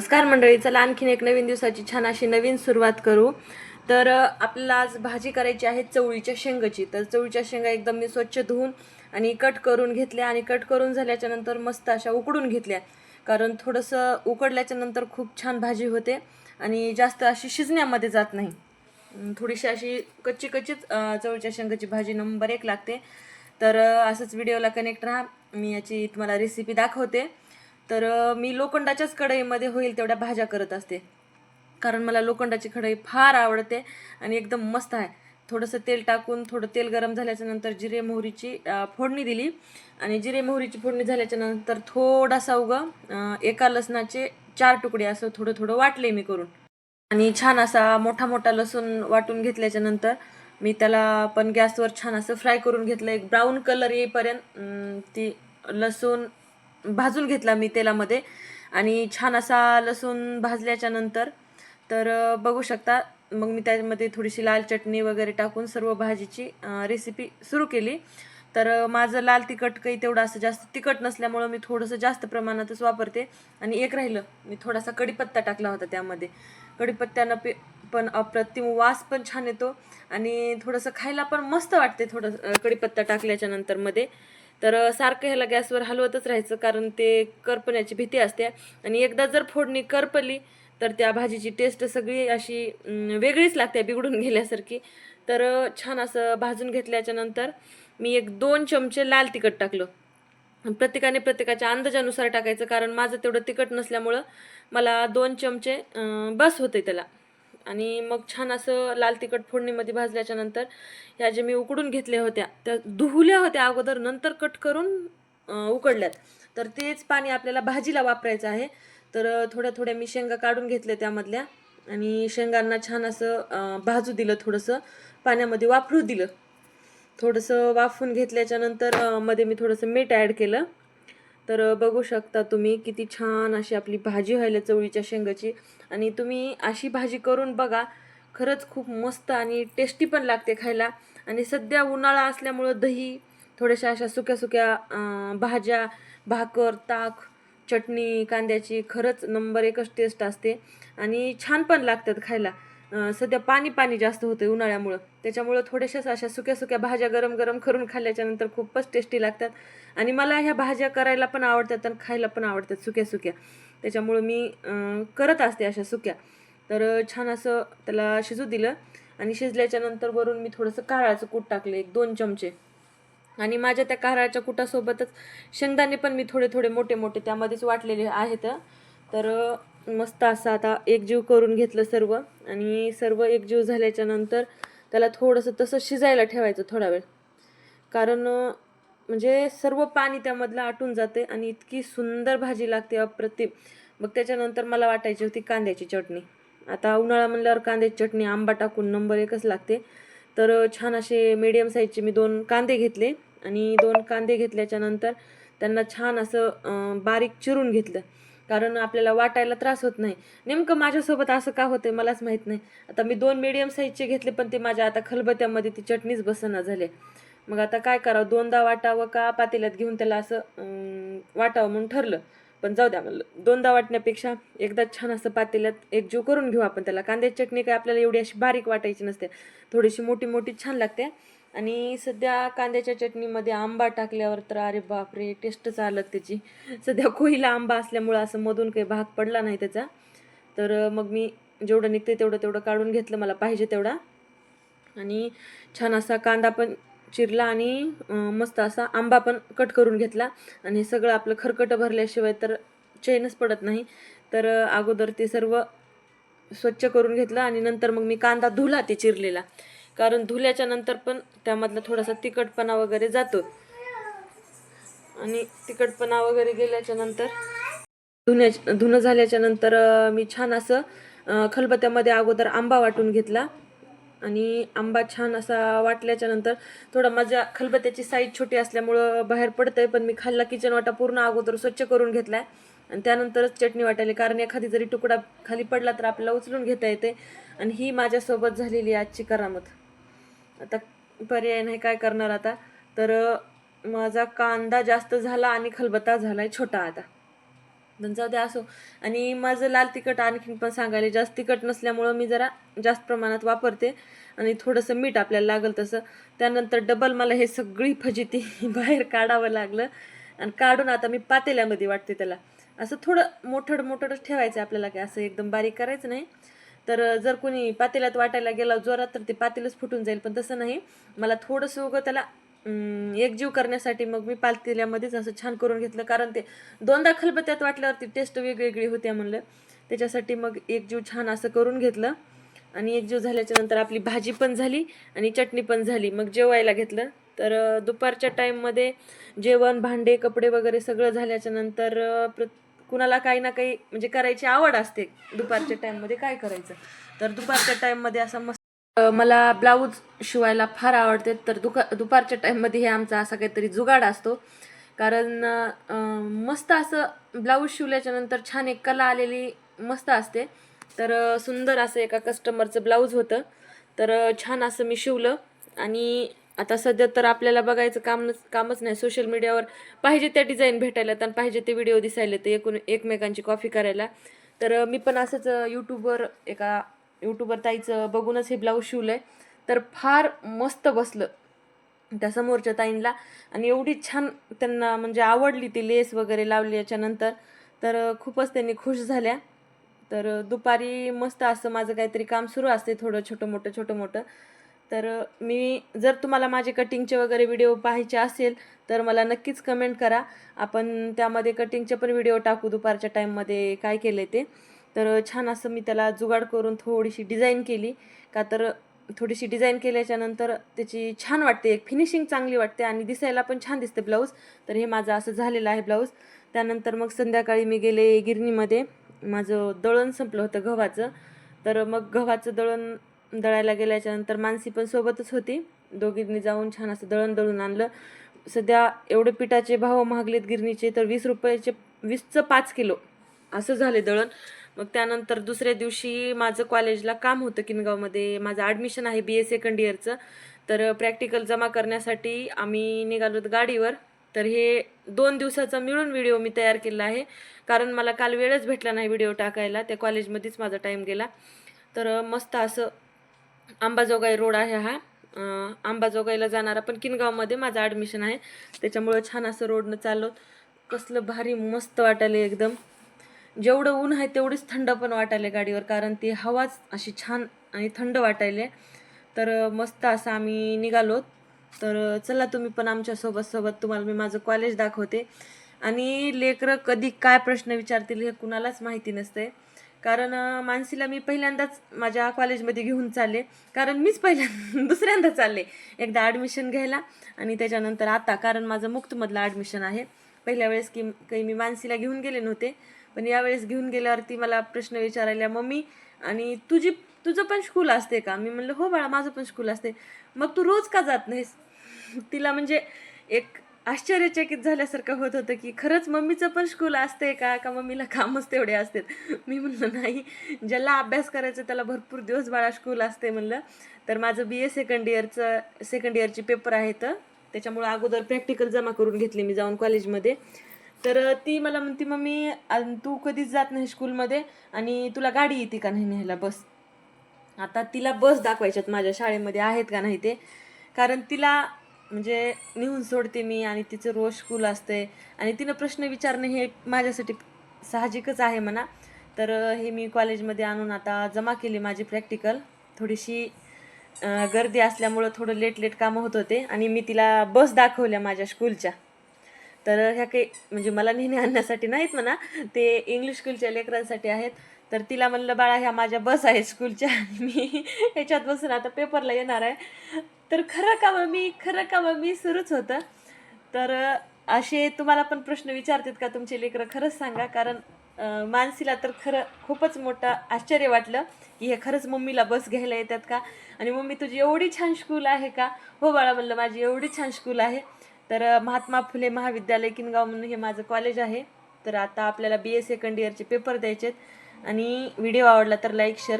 नमस्कार मंडळी चला आणखीन एक नवीन दिवसाची छान अशी नवीन सुरुवात करू. तर आपल्याला आज भाजी करायची आहे चवळीच्या शेंगाची. तर चवळीच्या शेंगा एकदम मी स्वच्छ धुवून आणि कट करून घेतल्या आणि कट करून झाल्याच्यानंतर मस्त अशा उकडून घेतल्या. कारण थोडंसं उकडल्याच्या नंतर खूप छान भाजी होते आणि जास्त अशी शिजण्यामध्ये जात नाही. थोडीशी अशी कच्ची कच्चीच चवळीच्या शेंगाची भाजी नंबर एक लागते. तर असंच व्हिडिओला कनेक्ट राहा. मी याची तुम्हाला रेसिपी दाखवते. तर मी लोखंडाच्याच कढईमध्ये होईल तेवढ्या भाज्या करत असते. कारण मला लोखंडाची कढई फार आवडते आणि एकदम मस्त आहे. थोडंसं तेल टाकून थोडं तेल गरम झाल्याच्यानंतर जिरे मोहरीची फोडणी दिली. आणि जिरे मोहरीची फोडणी झाल्याच्यानंतर थोडासा उगं एका लसणाचे चार तुकडे असं थोडं थोडं वाटले मी करून. आणि छान असा मोठा मोठा लसूण वाटून घेतल्याच्या नंतर मी त्याला पण गॅसवर छान असं फ्राय करून घेतलं. एक ब्राऊन कलर येईपर्यंत ती लसूण भाजून घेतला मी तेलामध्ये. आणि छान असा लसूण भाजल्याच्या नंतर तर बघू शकता मग मी त्यामध्ये थोडीशी लाल चटणी वगैरे टाकून सर्व भाजीची रेसिपी सुरू केली. तर माझं लाल तिखट काही तेवढं असं जास्त तिखट नसल्यामुळं मी थोडंसं जास्त प्रमाणातच वापरते. आणि एक राहिलं मी थोडासा कढीपत्ता टाकला होता त्यामध्ये. कढीपत्त्यानं पे पण अप्रतिम वास पण छान येतो. आणि थोडंसं खायला पण मस्त वाटते थोडं कढीपत्ता टाकल्याच्या नंतरमध्ये. तर सारखं ह्याला गॅसवर हलवतच राहायचं कारण ते करपण्याची भीती असते. आणि एकदा जर फोडणी करपली तर त्या भाजीची टेस्ट सगळी अशी वेगळीच लागते बिघडून गेल्यासारखी. तर छान असं भाजून घेतल्याच्या नंतर मी एक दोन चमचे लाल तिखट टाकलं. प्रत्येकाने प्रत्येकाच्या अंदाजानुसार टाकायचं कारण माझं तेवढं तिखट नसल्यामुळं मला दोन चमचे बस होते त्याला. आणि मग छान असं लाल तिखट फोडणीमध्ये भाजल्याच्या नंतर ह्या जे मी उकडून घेतल्या होत्या त्या धुवल्या होत्या अगोदर नंतर कट करून उकडल्यात. तर तेच पाणी आपल्याला भाजीला वापरायचं आहे. तर थोड्या थोड्या मी शेंगा काढून घेतल्या त्यामधल्या आणि शेंगांना छान असं भाजू दिलं थोडंसं पाण्यामध्ये वापरू दिलं. थोडंसं वाफून घेतल्याच्या नंतर मध्ये मी थोडंसं मीठ ॲड केलं. तर बघू शकता तुम्ही किती छान अशी आपली भाजी व्हायला चवळीच्या शेंगाची आणि तुम्ही अशी भाजी करून बघा खरंच खूप मस्त आणि टेस्टी पण लागते खायला. आणि सध्या उन्हाळा असल्यामुळं दही थोड्याशा अशा सुक्या सुक्या भाज्या भाकर ताक चटणी कांद्याची खरंच नंबर एकच टेस्ट असते आणि छान पण लागतात खायला. सध्या पाणी पाणी जास्त होतं उन्हाळ्यामुळं. त्याच्यामुळं थोड्याशाच अशा सुक्या सुक्या भाज्या गरम गरम करून खाल्ल्याच्यानंतर खूपच टेस्टी लागतात. आणि मला ह्या भाज्या करायला पण आवडतात आणि खायला पण आवडतात सुक्या सुक्या. त्याच्यामुळं मी करत असते अशा सुक्या. तर छान असं त्याला शिजू दिलं आणि शिजल्याच्यानंतर वरून मी थोडंसं काळाचं कूट टाकलं एक दोन चमचे. आणि माझ्या त्या कारळाच्या कुटासोबतच शेंगदाणे पण मी थोडे थोडे मोठे मोठे त्यामध्येच वाटलेले आहेत. तर मस्त असं आता एकजीव करून घेतलं सर्व. आणि सर्व एकजीव झाल्याच्यानंतर त्याला थोडंसं तसं शिजायला ठेवायचं थोडा वेळ. कारण म्हणजे सर्व पाणी त्यामधलं आटून जाते आणि इतकी सुंदर भाजी लागते अप्रतिम. मग त्याच्यानंतर मला वाटायची होती कांद्याची चटणी. आता उन्हाळा म्हणल्यावर कांद्याची चटणी आंबा टाकून नंबर एकच लागते. तर छान असे मीडियम साईजचे मी दोन कांदे घेतले आणि दोन कांदे घेतल्याच्यानंतर त्यांना छान असं बारीक चिरून घेतलं. कारण आपल्याला वाटायला त्रास होत नाही. नेमकं माझ्यासोबत असं का होतं मलाच माहीत नाही. आता मी दोन मिडियम साईजचे घेतले पण ते माझ्या आता खलबत्यामध्ये ती चटणीच बसना झाले मग आता काय करावं? दोनदा वाटावं का पातेल्यात घेऊन त्याला असं वाटावं म्हणून ठरलं. पण जाऊ द्या म्हणलं. दोनदा वाटण्यापेक्षा एकदा छान असं पातेल्यात एकजीव करून घेऊ आपण त्याला. कांद्याची चटणी काय आपल्याला एवढी अशी बारीक वाटायची नसते. थोडीशी मोठी मोठी छान लागते. आणि सध्या कांद्याच्या चटणीमध्ये आंबा टाकल्यावर तर अरे बापरे टेस्टच आलं त्याची. सध्या कोहिला आंबा असल्यामुळं असं मधून काही भाग पडला नाही त्याचा. तर मग मी जेवढं निघते तेवढं तेवढं काढून घेतलं मला पाहिजे तेवढा. आणि छान असा कांदा पण चिरला आणि मस्त असा आंबा पण कट करून घेतला. आणि हे सगळं आपलं खरकटं भरल्याशिवाय तर चैनच पडत नाही. तर अगोदर ते सर्व स्वच्छ करून घेतलं आणि नंतर मग मी कांदा धुला ते चिरलेला. कारण धुल्याच्या नंतर पण त्यामधला थोडासा तिखटपणा वगैरे जातो. आणि तिखटपणा वगैरे गेल्याच्यानंतर धुण्याच्या धुणं झाल्याच्यानंतर मी छान असं खलबत्यामध्ये खलबत्त्यामध्ये अगोदर आंबा वाटून घेतला. आणि आंबा छान असा वाटल्याच्या नंतर थोडा माझ्या खलबत्त्याची साईज छोटी असल्यामुळं बाहेर पडतंय पण मी खाल्ला किचन वाटा पूर्ण अगोदर स्वच्छ करून घेतलाय. आणि त्यानंतरच चटणी वाटायली कारण एखादी जरी तुकडा खाली पडला तर आपल्याला उचलून घेता येते. आणि ही माझ्यासोबत झालेली आजची करामत. आता पर्याय नाही काय करणार आता. तर माझा कांदा जास्त झाला आणि खलबत्ता आहे छोटा आता. पण जाऊ द्या असो. आणि माझं लाल तिखट आणखीन पण सांगायला जास्त तिखट नसल्यामुळं मी जरा जास्त प्रमाणात वापरते. आणि थोडंसं मीठ आपल्याला लागेल तसं. त्यानंतर डबल मला हे सगळी फजिती बाहेर काढावं लागलं. आणि काढून आता मी पातेल्यामध्ये वाटते त्याला. असं थोडं मोठं मोठंच ठेवायचं आपल्याला काय असं एकदम बारीक करायचं नाही. तर जर कोणी पातेल्यात वाटायला गेला जोरात तर ते पातेलच फुटून जाईल पण तसं नाही. मला थोडंसं उगं त्याला एकजीव करण्यासाठी मग मी पातेल्यामध्येच असं छान करून घेतलं कारण ते दोनदा खलबत्त्यात वाटल्यावरती टेस्ट वेगवेगळी होत्या म्हणलं. त्याच्यासाठी मग एकजीव छान असं करून घेतलं. आणि एकजीव झाल्याच्यानंतर आपली भाजी पण झाली आणि चटणी पण झाली. मग जेवायला घेतलं. तर दुपारच्या टाईममध्ये जेवण भांडे कपडे वगैरे सगळं झाल्याच्यानंतर प्र कुणाला काही ना काही म्हणजे करायची आवड असते दुपारच्या टाईममध्ये काय करायचं? तर दुपारच्या टाईममध्ये असा मस्त मला ब्लाऊज शिवायला फार आवडते. तर दुका दुपारच्या टाईममध्ये हे आमचा असा काहीतरी जुगाड असतो. कारण मस्त असं ब्लाऊज शिवल्याच्यानंतर छान एक कला आलेली मस्त असते. तर सुंदर असं एका कस्टमरचं ब्लाऊज होतं. तर छान असं मी शिवलं. आणि आता सध्या तर आपल्याला बघायचं काम कामच नाही. सोशल मीडियावर पाहिजे त्या डिझाईन भेटायला आणि पाहिजे ते व्हिडिओ दिसायला तर एकूण एकमेकांची कॉफी करायला. तर मी पण असंच यूट्यूबवर एका यूट्यूबवर ताईचं बघूनच हे ब्लाऊज शिवलं आहे तर फार मस्त बसलं त्या समोरच्या ताईंला. आणि एवढी छान त्यांना म्हणजे आवडली ती लेस वगैरे लावली याच्यानंतर तर खूपच त्यांनी खुश झाल्या. तर दुपारी मस्त असं माझं काहीतरी काम सुरू असते थोडं छोटं मोठं छोटं मोठं. तर मी जर तुम्हाला माझे कटिंगचे वगैरे व्हिडिओ पाहायचे असेल तर मला नक्कीच कमेंट करा. आपण त्यामध्ये कटिंगचे पण व्हिडिओ टाकू दुपारच्या टाईममध्ये काय केलं ते. तर छान असं मी त्याला जुगाड करून थोडीशी डिझाईन केली. का तर थोडीशी डिझाईन केल्याच्यानंतर त्याची छान वाटते. एक फिनिशिंग चांगली वाटते आणि दिसायला पण छान दिसते ब्लाऊज तर हे माझं असं झालेलं आहे ब्लाऊज त्यानंतर मग संध्याकाळी मी गेले गिरणीमध्ये. माझं दळण संपलं होतं गव्हाचं. तर मग गव्हाचं दळण दळायला गेल्याच्यानंतर मानसी पण सोबतच होती. दोघींनी जाऊन छान असं दळण दळून आणलं. सध्या एवढे पिठाचे भाव महागलेत गिरणीचे तर वीस रुपयाचे वीसचं पाच किलो. असं झाले दळण. मग त्यानंतर दुसऱ्या दिवशी माझं कॉलेजला काम होतं किनगावमध्ये. माझं ॲडमिशन आहे बी ए सेकंड इयरचं तर प्रॅक्टिकल जमा करण्यासाठी आम्ही निघालो गाडीवर. तर हे दोन दिवसाचा मिळून व्हिडिओ मी तयार केला आहे. कारण मला काल वेळच भेटला नाही व्हिडिओ टाकायला. त्या कॉलेजमध्येच माझा टाईम गेला. तर मस्त असं अंबाजोगाई रोड आहे हा. आंबाजोगाईला अंबाजोगाईला जाणारा पण किनगावमध्ये माझं ॲडमिशन आहे. त्याच्यामुळं छान असं रोडनं चाललो. कसलं भारी मस्त वाटायला एकदम. जेवढं ऊन आहे तेवढीच थंड पण वाटायला गाडीवर कारण ती हवाच अशी छान आणि थंड वाटायले. तर मस्त असं आम्ही निघालो. तर चला तुम्ही पण आमच्यासोबत सोबत तुम्हाला मी माझं कॉलेज दाखवते. आणि लेकरं कधी काय प्रश्न विचारतील हे कुणालाच माहिती नसते कारण मानसीला मी पहिल्यांदाच माझ्या कॉलेजमध्ये घेऊन चालले. कारण मीच पहिल्यांदा दुसऱ्यांदा चालले. एकदा ॲडमिशन घ्यायला आणि त्याच्यानंतर आता कारण माझं मुक्तमधलं ॲडमिशन आहे. पहिल्या वेळेस की काही मी मानसीला घेऊन गेले नव्हते. पण यावेळेस घेऊन गेल्यावरती मला प्रश्न विचारायला मम्मी आणि तुझी तुझं पण स्कूल असते का? मी म्हणलं हो बाळा माझं पण स्कूल असते. मग तू रोज का जात नाहीस? तिला म्हणजे एक आश्चर्यचकित झाल्यासारखं होत होतं की खरंच मम्मीचं पण स्कूल असते का? का मम्मीला कामच तेवढे असतात? मी म्हणलं नाही. ज्याला अभ्यास करायचं त्याला भरपूर दिवस बाळा स्कूल असते म्हणलं. तर माझं बी ए सेकंड इयरचं सेकंड इयरचे पेपर आहेत त्याच्यामुळं अगोदर प्रॅक्टिकल जमा करून घेतली मी जाऊन कॉलेजमध्ये तर ती मला म्हणती मम्मी तू कधीच जात नाही स्कूलमध्ये आणि तुला गाडी येते का नाही न्यायला बस? आता तिला बस दाखवायच्यात माझ्या शाळेमध्ये आहेत का नाही ते. कारण तिला म्हणजे निहून सोडते मी आणि तिचं रोष स्कूल असते. आणि तिनं प्रश्न विचारणं हे माझ्यासाठी साहजिकच आहे म्हणा. तर हे मी कॉलेजमध्ये आणून आता जमा केली माझी प्रॅक्टिकल थोडीशी गर्दी असल्यामुळं थोडं लेट लेट कामं होत होते आणि मी तिला बस दाखवल्या माझ्या स्कूलच्या तर ह्या काही म्हणजे मला नेहमी आणण्यासाठी नाहीत म्हणा ते इंग्लिश स्कूलच्या लेकरांसाठी आहेत. तर तिला म्हणलं बाळा ह्या माझ्या बस आहेत स्कूलच्या आणि मी ह्याच्यात बसून आता पेपरला येणार आहे. तर खरं का मम्मी? खरं का मम्मी? सुरूच होतं. तर असे तुम्हाला पण प्रश्न विचारतात का तुमचे लेकरं? खरंच सांगा कारण मानसीला तर खरं खूपच मोठं आश्चर्य वाटलं की हे खरंच मम्मीला बस घ्यायला येतात का? आणि मम्मी तुझी एवढी छान स्कूल आहे का? हो बाळा म्हणलं माझी एवढी छान स्कूल आहे. तर महात्मा फुले महाविद्यालय किनगाव म्हणून हे माझं कॉलेज आहे. तर आता आपल्याला बी ए सेकंड इयरचे पेपर द्यायचे आहेत आणि व्हिडिओ आवडला तर लाईक शेअर